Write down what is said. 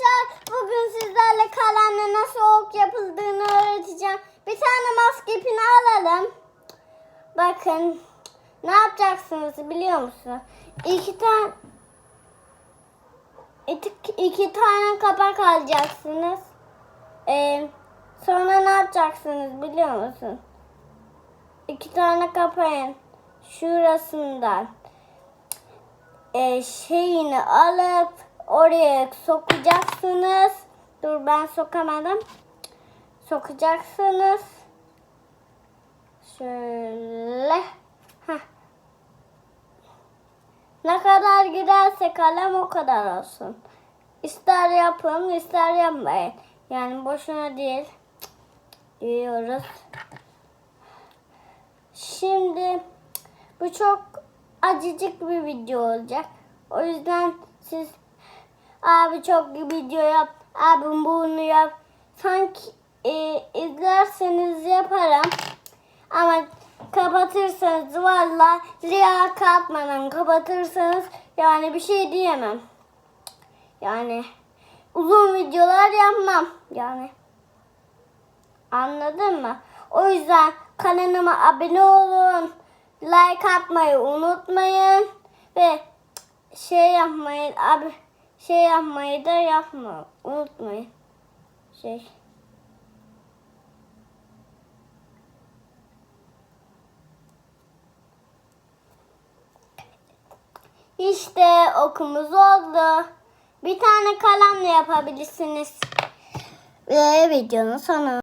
Arkadaşlar bugün sizlerle kalemle nasıl ok yapıldığını öğreteceğim. Bir tane maske ipini alalım. Bakın ne yapacaksınız biliyor musun? İki tane iki, iki tane kapak alacaksınız. Ee, sonra ne yapacaksınız biliyor musun? İki tane kapağın şurasından e, şeyini alıp oraya sokacaksınız. Dur ben sokamadım. Sokacaksınız. Şöyle. Heh. Ne kadar giderse kalem o kadar olsun. İster yapın ister yapmayın. Yani boşuna değil. Diyoruz. Şimdi bu çok acıcık bir video olacak. O yüzden siz abi çok video yap, abim bunu yap. Sanki e, izlerseniz yaparım. Ama kapatırsanız valla ziya katmadan kapatırsanız yani bir şey diyemem. Yani uzun videolar yapmam. Yani Anladın mı? O yüzden kanalıma abone olun. Like atmayı unutmayın. Ve şey yapmayın. Abi şey yapmayı da yapma. Unutmayın. Şey. İşte okumuz oldu. Bir tane kalemle yapabilirsiniz. Ve videonun sonu.